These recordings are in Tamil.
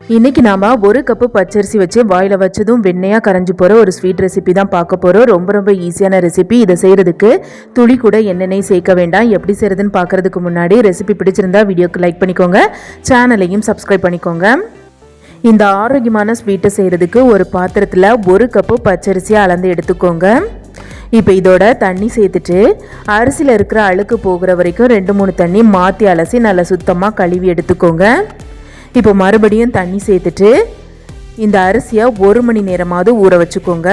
இன்னைக்கு நாம ஒரு கப்பு பச்சரிசி வச்சு வாயில் வச்சதும் வெண்ணையாக கரைஞ்சி போகிற ஒரு ஸ்வீட் ரெசிபி தான் பார்க்க போகிறோம் ரொம்ப ரொம்ப ஈஸியான ரெசிபி இதை செய்கிறதுக்கு துளி கூட எண்ணெய் சேர்க்க வேண்டாம். எப்படி செய்கிறதுன்னு பார்க்குறதுக்கு முன்னாடி ரெசிபி பிடிச்சிருந்தா வீடியோக்கு லைக் பண்ணிக்கோங்க. சேனலையும் சப்ஸ்கிரைப் பண்ணிக்கோங்க. இந்த ஆரோக்கியமான ஸ்வீட்டை செய்கிறதுக்கு ஒரு பாத்திரத்தில் ஒரு கப்பு பச்சரிசியை அளந்து எடுத்துக்கோங்க. இப்போ இதோட தண்ணி சேர்த்துட்டு அரிசியில் இருக்கிற அழுக்கு போகிற வரைக்கும் ரெண்டு மூணு தண்ணி மாற்றி அலசி நல்லா சுத்தமாக கழுவி எடுத்துக்கோங்க. இப்போ மறுபடியும் தண்ணி சேர்த்துட்டு இந்த அரிசியை ஒரு மணி நேரமாவது ஊற வச்சுக்கோங்க.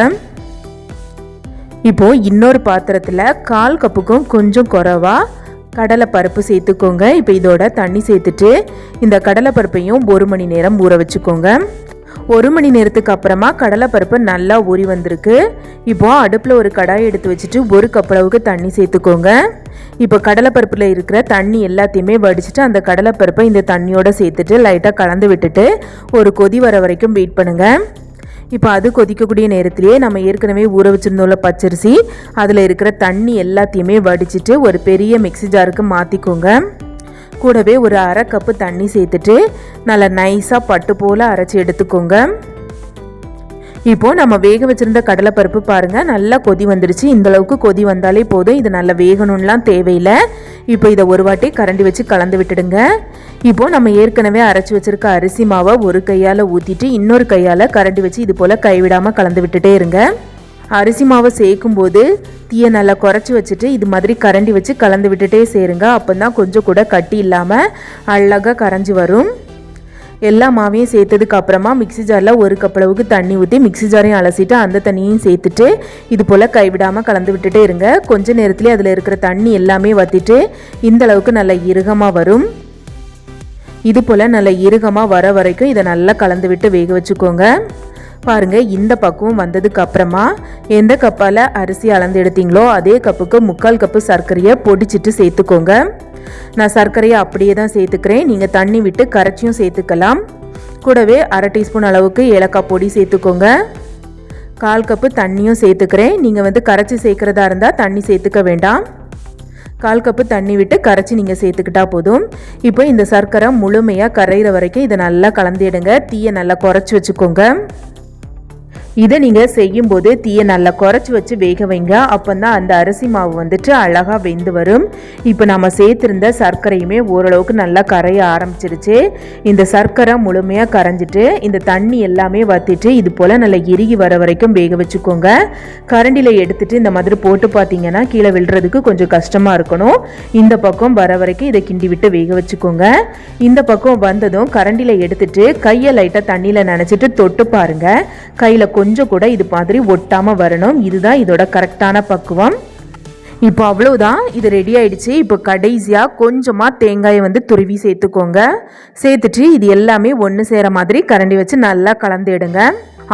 இப்போ இன்னொரு பாத்திரத்தில் கால் கப்புக்கும் கொஞ்சம் குறவாக கடலை பருப்பு சேர்த்துக்கோங்க. இப்போ இதோட தண்ணி சேர்த்துட்டு இந்த கடலை பருப்பையும் ஒரு மணி நேரம் ஊற வச்சுக்கோங்க. ஒரு மணி நேரத்துக்கு அப்புறமா கடலைப்பருப்பு நல்லா ஊறி வந்திருக்கு. இப்போ அடுப்பில் ஒரு கடாய் எடுத்து வச்சுட்டு ஒரு கப் அளவுக்கு தண்ணி சேர்த்துக்கோங்க. இப்போ கடலைப்பருப்பில் இருக்கிற தண்ணி எல்லாத்தையுமே வடிச்சிட்டு அந்த கடலைப்பருப்பை இந்த தண்ணியோடு சேர்த்துட்டு லைட்டாக கலந்து விட்டுட்டு ஒரு கொதி வர வரைக்கும் வெயிட் பண்ணுங்கள் இப்போ அது கொதிக்கக்கூடிய நேரத்திலேயே நம்ம ஏற்கனவே ஊற வச்சுருந்தோம்ல பச்சரிசி அதில் இருக்கிற தண்ணி எல்லாத்தையுமே வடிச்சிட்டு ஒரு பெரிய மிக்சி ஜாருக்கு மாற்றிக்கோங்க கூடவே ஒரு அரை கப்பு தண்ணி சேர்த்துட்டு நல்லா நைஸாக பட்டு போல் அரைச்சி எடுத்துக்கோங்க. இப்போது நம்ம வேக வச்சுருந்த கடலைப்பருப்பு பாருங்கள் நல்லா கொதி வந்துடுச்சு இந்தளவுக்கு கொதி வந்தாலே போதும். இது நல்லா வேகணும்லாம் தேவையில்லை. இப்போ இதை ஒரு வாட்டி கரண்டி வச்சு கலந்து விட்டுடுங்க. இப்போது நம்ம ஏற்கனவே அரைச்சி வச்சுருக்க அரிசி மாவை ஒரு கையால் ஊற்றிட்டு இன்னொரு கையால் கரண்டி வச்சு இது போல் கைவிடாமல் கலந்து விட்டுட்டே இருங்க. அரிசி மாவை சேர்க்கும் போது தீயை நல்லா குறைச்சி வச்சுட்டு இது மாதிரி கரண்டி வச்சு கலந்து விட்டுட்டே சேருங்க. அப்போ தான் கொஞ்சம் கூட கட்டி இல்லாமல் அழகாக கரைஞ்சி வரும். எல்லா மாவையும் சேர்த்ததுக்கு அப்புறமா மிக்சி ஜாரில் ஒரு கப் அளவுக்கு தண்ணி ஊற்றி மிக்சி ஜாரையும் அலசிட்டு அந்த தண்ணியும் சேர்த்துட்டு இது போல் கைவிடாமல் கலந்து விட்டுட்டே இருங்க. கொஞ்ச நேரத்துலேயே அதில் இருக்கிற தண்ணி எல்லாமே வற்றிட்டு இந்த அளவுக்கு நல்லா இறுகமாக வரும். இது போல் நல்லா இறுகமாக வர வரைக்கும் இதை நல்லா கலந்து விட்டு வேக வச்சுக்கோங்க. பாருங்கள் இந்த பக்குவம் வந்ததுக்கு அப்புறமா எந்த கப்பால் அரிசி அளந்து எடுத்தீங்களோ அதே கப்புக்கு முக்கால் கப்பு சர்க்கரையை பொடிச்சிட்டு சேர்த்துக்கோங்க. நான் சர்க்கரையை அப்படியே தான் சேர்த்துக்கிறேன். நீங்கள் தண்ணி விட்டு கரைச்சியும் சேர்த்துக்கலாம். கூடவே அரை டீஸ்பூன் அளவுக்கு ஏலக்காய் பொடி சேர்த்துக்கோங்க. கால் கப்பு தண்ணியும் சேர்த்துக்கிறேன். நீங்கள் வந்து கரைச்சி சேர்க்குறதா இருந்தால் தண்ணி சேர்த்துக்க வேண்டாம். கால் கப்பு தண்ணி விட்டு கரைச்சி நீங்கள் சேர்த்துக்கிட்டா போதும். இப்போ இந்த சர்க்கரை முழுமையாக கரையிற வரைக்கும் இதை நல்லா கலந்துடுங்க தீயை நல்லா குறைச்சி வச்சுக்கோங்க. இதை நீங்கள் செய்யும்போது தீயை நல்லா குறைச்சி வச்சு வேக வைங்க. அப்போ தான் அந்த அரிசி மாவு வந்துட்டு அழகாக வெந்து வரும். இப்போ நம்ம சேர்த்துருந்த சர்க்கரையுமே ஓரளவுக்கு நல்லா கரைய ஆரம்பிச்சிருச்சு. இந்த சர்க்கரை முழுமையாக கரைஞ்சிட்டு இந்த தண்ணி எல்லாமே வத்திட்டு இது போல் நல்லா இறுகி வர வரைக்கும் வேக வச்சுக்கோங்க. கரண்டியில் எடுத்துகிட்டு இந்த மாதிரி போட்டு பார்த்தீங்கன்னா கீழே விழுறதுக்கு கொஞ்சம் கஷ்டமாக இருக்கணும். இந்த பக்கம் வர வரைக்கும் இதை கிண்டி விட்டு வேக வச்சுக்கோங்க. இந்த பக்கம் வந்ததும் கரண்டியில் எடுத்துகிட்டு கையை லைட்டாக தண்ணியில் நினச்சிட்டு தொட்டு பாருங்கள் கையில் கொஞ்சம் கூட இது மாதிரி ஒட்டாமல் வரணும். இதுதான் இதோட கரெக்டான பக்குவம். இப்போ அவ்வளோதான் இது ரெடி ஆயிடுச்சு. இப்போ கடைசியாக கொஞ்சமாக தேங்காயை வந்து துருவி சேர்த்துக்கோங்க. சேர்த்துட்டு இது எல்லாமே ஒன்று சேர மாதிரி கரண்டி வச்சு நல்லா கலந்துடுங்க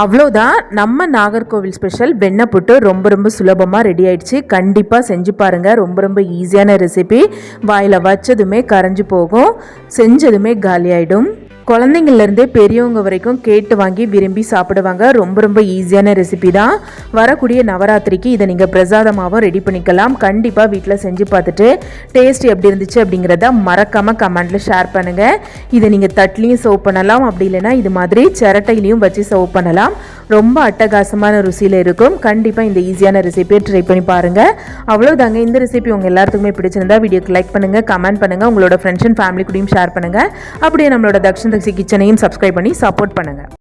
அவ்வளோதான் நம்ம நாகர்கோவில் ஸ்பெஷல் வெண்ணெய் புட்டு ரொம்ப ரொம்ப சுலபமாக ரெடி ஆயிடுச்சு. கண்டிப்பாக செஞ்சு பாருங்கள் ரொம்ப ரொம்ப ஈஸியான ரெசிபி வாயில் வச்சதுமே கரைஞ்சி போகும். செஞ்சதுமே காலி ஆகிடும் குழந்தைங்கள்லேருந்தே பெரியவங்க வரைக்கும் கேட்டு வாங்கி விரும்பி சாப்பிடுவாங்க. ரொம்ப ரொம்ப ஈஸியான ரெசிபி தான். வரக்கூடிய நவராத்திரிக்கு இதை நீங்கள் பிரசாதமாகவும் ரெடி பண்ணிக்கலாம். கண்டிப்பாக வீட்டில் செஞ்சு பார்த்துட்டு டேஸ்ட் எப்படி இருந்துச்சு அப்படிங்கிறத மறக்காமல் கமெண்ட்டில் ஷேர் பண்ணுங்கள் இதை நீங்கள் தட்லேயும் சர்வ் பண்ணலாம். அப்படி இல்லைன்னா இது மாதிரி சிரட்டையிலையும் வச்சு சர்வ் பண்ணலாம். ரொம்ப அட்டகாசமான ருசியில் இருக்கும். கண்டிப்பாக இந்த ஈஸியான ரெசிபியை ட்ரை பண்ணி பாருங்கள் அவ்வளோதாங்க இந்த ரெசிபி உங்கள் எல்லாத்துக்குமே பிடிச்சிருந்தா வீடியோக்கு லைக் பண்ணுங்கள் கமெண்ட் பண்ணுங்கள் உங்களோட ஃப்ரெண்ட்ஸ் அண்ட் ஃபேமிலி கூடயும் ஷேர் பண்ணுங்கள் அப்படியே நம்மளோட தக்ஷன் தக்ஷி கிச்சனையும் சப்ஸ்கிரைப் பண்ணி சப்போர்ட் பண்ணுங்கள்